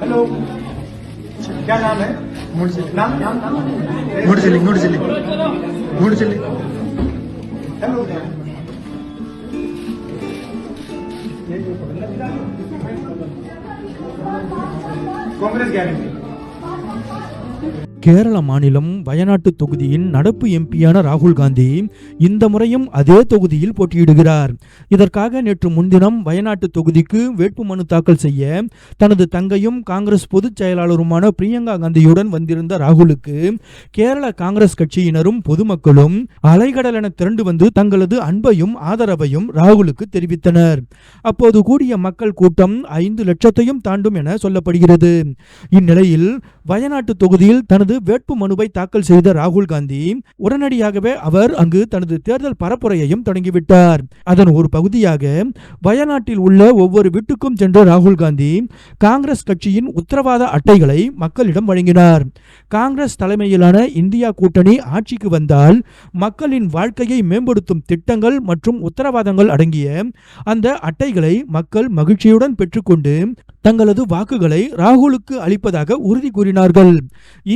Hello क्या नाम है? नाम नाम गुड सिलिंग गुड सिलिंग गुड सिलिंग हेलो कांग्रेस गैरेंटी கேரள மாநிலம் வயநாட்டு தொகுதியின் நடப்பு எம்பியான ராகுல் காந்தி இந்த முறையும் அதே தொகுதியில் போட்டியிடுகிறார். இதற்காக நேற்று முன்தினம் வயநாட்டு தொகுதிக்கு வேட்புமனு தாக்கல் செய்ய தனது தங்கையும் காங்கிரஸ் பொதுச் செயலாளருமான பிரியங்கா காந்தியுடன் வந்திருந்த ராகுலுக்கு கேரள காங்கிரஸ் கட்சியினரும் பொதுமக்களும் அலைகடல் என திரண்டு வந்து தங்களது அன்பையும் ஆதரவையும் ராகுலுக்கு தெரிவித்தனர். அப்போது கூடிய மக்கள் கூட்டம் ஐந்து லட்சத்தையும் தாண்டும் என சொல்லப்படுகிறது. இந்நிலையில் வயநாட்டு தொகுதியில் தனது வேட்பு மனுவை தாக்கல் செய்த ராகுல் காந்தி உடனடியாகவே அவர் அங்கு தனது தேர்தல் பரப்புரையையும் தொடங்கிவிட்டார். அதன் ஒரு பகுதியாக வயநாட்டில் உள்ள ஒவ்வொரு வீட்டுக்கும் சென்ற ராகுல் காந்தி காங்கிரஸ் கட்சியின் உத்தரவாத அட்டைகளை மக்களிடம் வழங்கினார். காங்கிரஸ் தலைமையிலான இந்தியா கூட்டணி ஆட்சிக்கு வந்தால் மக்களின் வாழ்க்கையை மேம்படுத்தும் திட்டங்கள் மற்றும் உத்தரவாதங்கள் அடங்கிய அந்த அட்டைகளை மக்கள் மகிழ்ச்சியுடன் பெற்றுக்கொண்டு தங்களது வாக்குகளை ராகுலுக்கு அளிப்பதாக உறுதி கூறினார்கள்.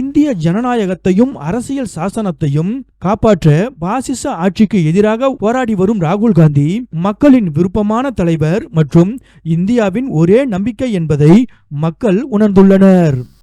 இந்திய இந்திய ஜனநாயகத்தையும் அரசியல் சாசனத்தையும் காப்பாற்ற பாசிச ஆட்சிக்கு எதிராக போராடி வரும் ராகுல் காந்தி மக்களின் விருப்பமான தலைவர் மற்றும் இந்தியாவின் ஒரே நம்பிக்கை என்பதை மக்கள் உணர்ந்துள்ளனர்.